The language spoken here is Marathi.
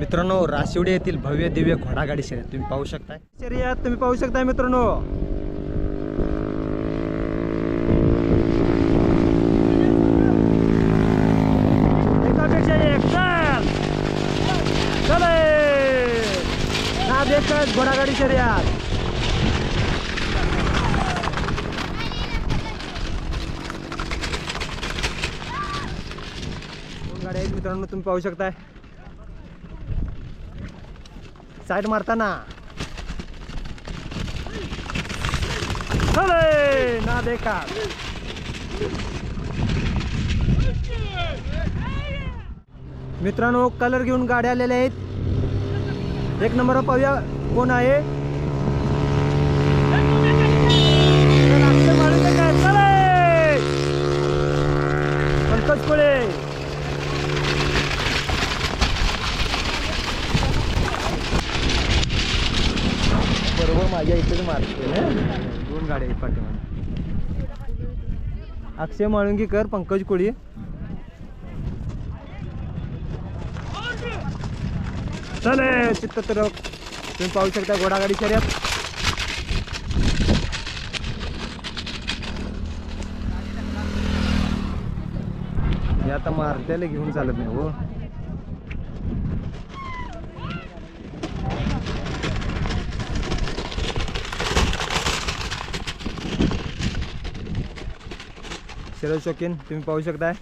मित्रांनो राशिवडे येथील भव्य दिव्य घोडागाडी शर्यत तुम्ही पाहू शकताय. शर्यत तुम्ही पाहू शकताय मित्रांनो. एकापेक्षा घोडागाडी शर्यत. गाड्या आहेत मित्रांनो तुम्ही पाहू शकताय. साईड मारताना. अरे ना देखा. मित्रांनो कलर घेऊन गाड्या आलेल्या आहेत. एक नंबर पाहूया कोण आहे. पंकज कोळे माझ्या इथेच मारते ना दोन गाड्या आहेत पाठीमागे. अक्षय माळुंगीकर पंकज कोळी. चले चित्तत्रक तुम्ही पाहू शकता घोडागाडी शर्यत. हे आता मारत्याला घेऊन चालत नाही हो. शरद शौकीन तुम्ही पाहू शकताय.